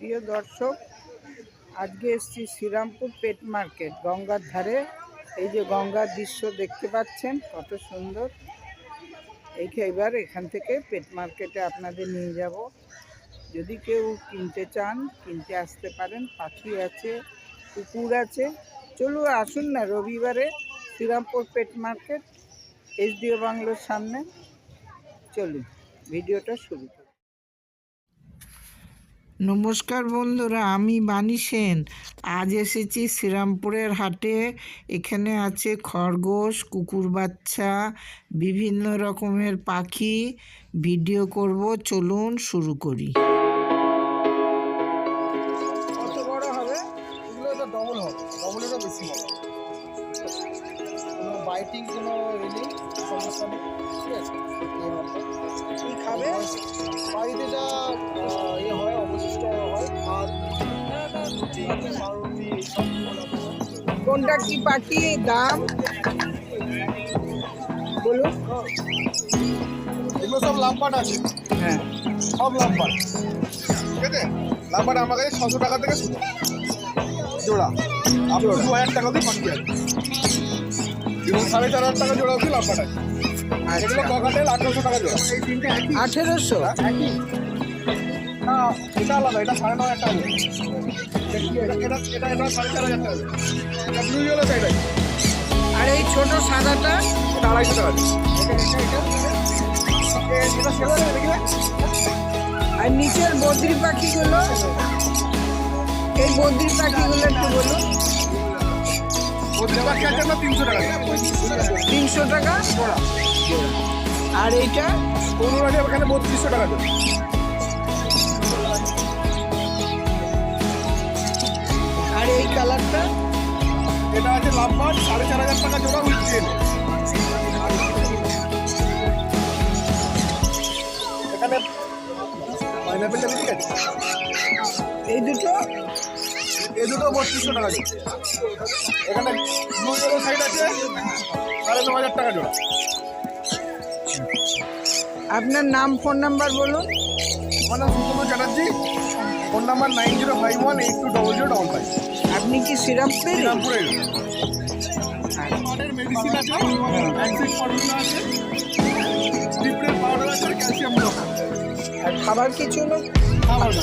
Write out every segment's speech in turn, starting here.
প্রিয় দর্শক, আজকে এসছি শ্রীরামপুর পেট মার্কেট, গঙ্গার ধারে। এই যে গঙ্গার দৃশ্য দেখতে পাচ্ছেন, কত সুন্দর। এই এবার এখান থেকে পেট মার্কেটে আপনাদের নিয়ে যাব। যদি কেউ কিনতে চান, কিনতে আসতে পারেন, পাখি আছে, কুকুর আছে। চলুন, আসুন না, রবিবারে শ্রীরামপুর পেট মার্কেট এসডিও বাংলোর সামনে। চলুন, ভিডিওটা শুরু নমস্কার বন্ধুরা, আমি বাণী সেন। আজ এসেছি শ্রীরামপুরের হাটে। এখানে আছে খরগোশ, কুকুর বাচ্চা, বিভিন্ন রকমের পাখি। ভিডিও করব, চলুন শুরু করি। বাড়িতে যা ইয়ে হয় অবশিষ্ট হয় ভাত রুটি পাউরুটি এইসব কোনটা কি পাখি দাম? বলুন। এগুলো সব লাম্পাট আছে। হ্যাঁ। সব লাম্পাট। ঠিক আছে? লাম্পাট আমার কাছে ছশো টাকা থেকে শুরু। জোড়া। আপনার দু হাজার টাকা দিয়ে পাখি আছে। এবং সাড়ে চার হাজার টাকা জোড়া অবধি লাম্পাট আছে। এগুলো ককাটেল আঠারোশো টাকা জোড়া। আঠেরোশো? একই। না এটা আলাদা এটা সাড়ে নয় হাজার টাকা এটা এটা এটা এটা সাড়ে চার হাজার টাকা এটা ব্লু ইয়েলো সাইড আর এই ছোট সাদাটা? এটা আড়াইশো টাকা। এটা দেবে দেখি আর নিচের বদ্রি পাখিগুলো? এই বদ্রি পাখিগুলো একটু বলুন। তিনশো টাকা? তিনশো টাকা? আর এইটা? পনেরো হাজার এখানে বত্রিশশো টাকা জোড়া এই কালারটা এটা আছে লাভবান সাড়ে চার হাজার টাকা জোড়া উইথ এখানে পাইনাপেলটা ঠিক আছে? এই দুটো এ দুটো বত্রিশশো টাকা জোড়া। এখানে ব্লু ইয়েলো সাইড আছে সাড়ে ন হাজার টাকা জোড়া। আপনার নাম ফোন নাম্বার বলুন। আমার নাম Sukumar Chatterjee phone number nine zero five one eight two double zero double five. আপনি কি শ্রীরামপুরে শ্রীরামপুরে মেডিসিন আছে অ্যান্টিক ফর্মুলা আছে পাউডার আছে ক্যালসিয়াম আর খাবার কিছু না? খাবার না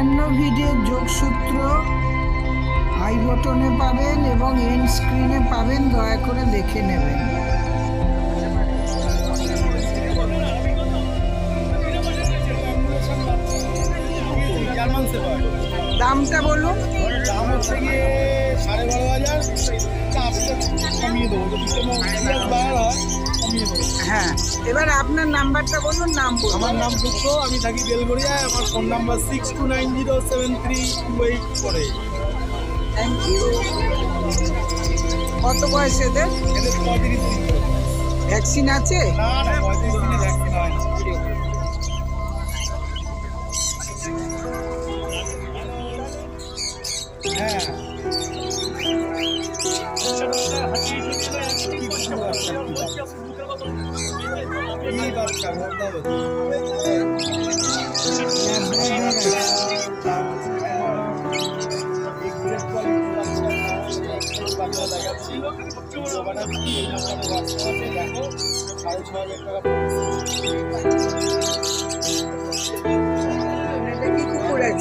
অন্যান্য ভিডিওর যোগসূত্র আই বটনে পাবেন এবং এন্ড স্ক্রিনে পাবেন, দয়া করে দেখে নেবেন। দামটা বলুন। দাম হচ্ছে গিয়ে সাড়ে বারো হাজার। কমিয়ে দেবো যদি কোনো সিরিয়াস বায়ার হয়। কমিয়ে দেবো হ্যাঁ এবার আপনার নাম্বারটা বলুন নাম আমার নাম দুঃখ আমি থাকি বেলগড়িয়ায় আমার phone number six two nine zero seven three two eight করে থ্যাংক ইউ কত বয়স এদের? এদের পঁয়ত্রিশ ভ্যাকসিন আছে? না না পঁয়ত্রিশ দিনে ভ্যাকসিন হয় হ্যাঁ।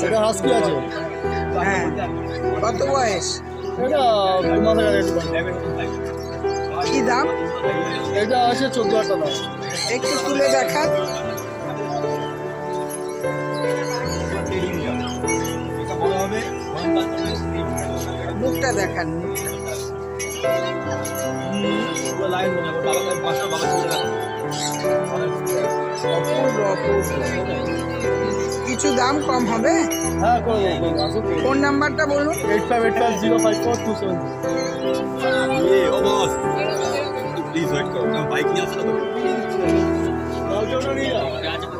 এটা হাস্কি আছে। হ্যাঁ কত বয়স? এটা দু মাস আগে কি দাম? এটা আছে চোদ্দ হাজার টাকা। একটু তুলে দেখা মুখটা দেখান কিছু দাম কম হবে ফোন নাম্বারটা বলুন eight five eight five zero five four two seven Rajpur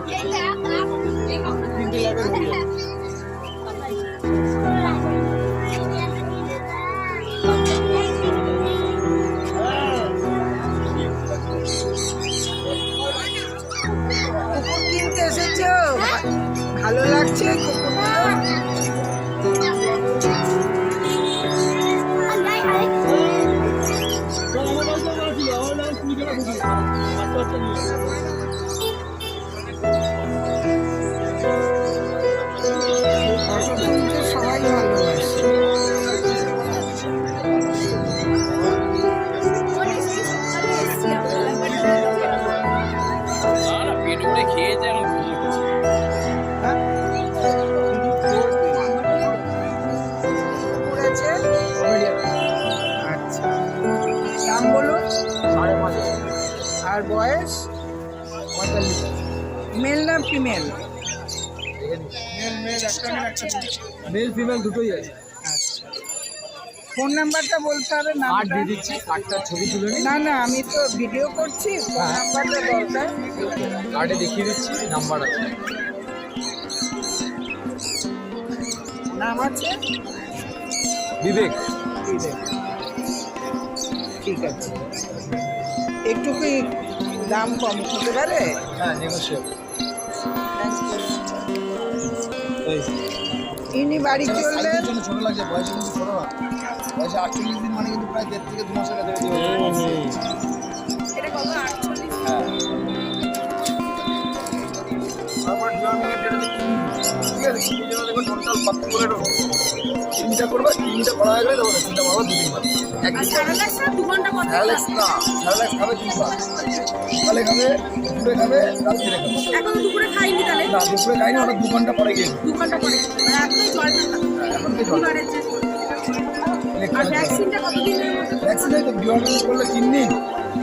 male female দুটোই আছে। আচ্ছা। ফোন নাম্বারটা বলতে হবে না কার্ড দিয়ে দিচ্ছি কার্ডটার ছবি তুলে না না আমি তো ভিডিও করছি ফোন নাম্বারটা দরকার। কার্ডে দেখিয়ে দিচ্ছি নাম্বার আছে। নাম আছে? বিবেক। ঠিক আছে। একটু কি দাম কম হতে পারে? হ্যাঁ নেগোশিয়েবল ইনি বাড়ি চললে জন্য ছোট লাগছে বয়স কিন্তু ছোট না বয়সে আটচল্লিশ দিন মানে কিন্তু প্রায় দেড় থেকে দু মাসের কাছে তিনটা করবে তিনটা করা গেলে তখন তিনটা করব দুদিন একদিন স্যালাক্স না স্যালাক্স খাবে তিনবার ওটা দু পরে গিয়ে দু ঘণ্টা পরে করলে তিন দিন।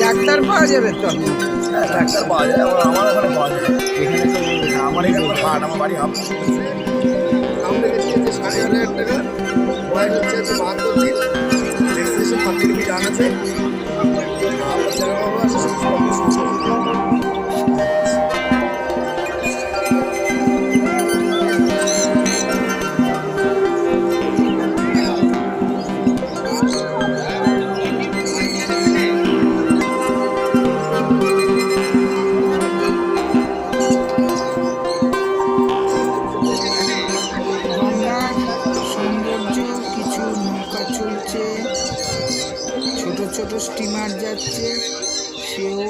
ডাক্তার পাওয়া যাবে তো? ডাক্তার পাওয়া যায় আমার এখানে পাওয়া যায় এখানে আমার এখানে আমার বাড়ি সাড়ে হাজার টাকা হচ্ছে দিন। রেজিস্ট্রেশন ছোট স্টিমার যাচ্ছে, সেও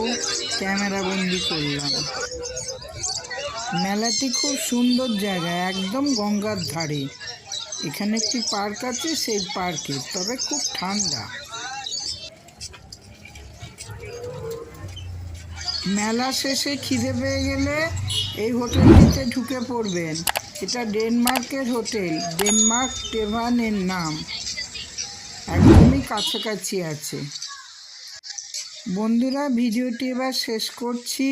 ক্যামেরা বন্দি করলাম। মেলাটি খুব সুন্দর জায়গা, একদম গঙ্গার ধারে। এখানে একটি পার্ক আছে, সেই পার্কে, তবে খুব ঠান্ডা। মেলা শেষে খিদে পেয়ে গেলে এই হোটেলটিতে ঢুকে পড়বেন। এটা ডেনমার্কের হোটেল, ডেনমার্ক টেভানের নাম। কাছাকাছি আছে। বন্ধুরা, ভিডিওটি এবার শেষ করছি।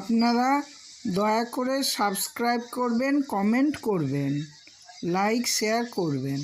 আপনারা দয়া করে সাবস্ক্রাইব করবেন, কমেন্ট করবেন, লাইক, শেয়ার করবেন।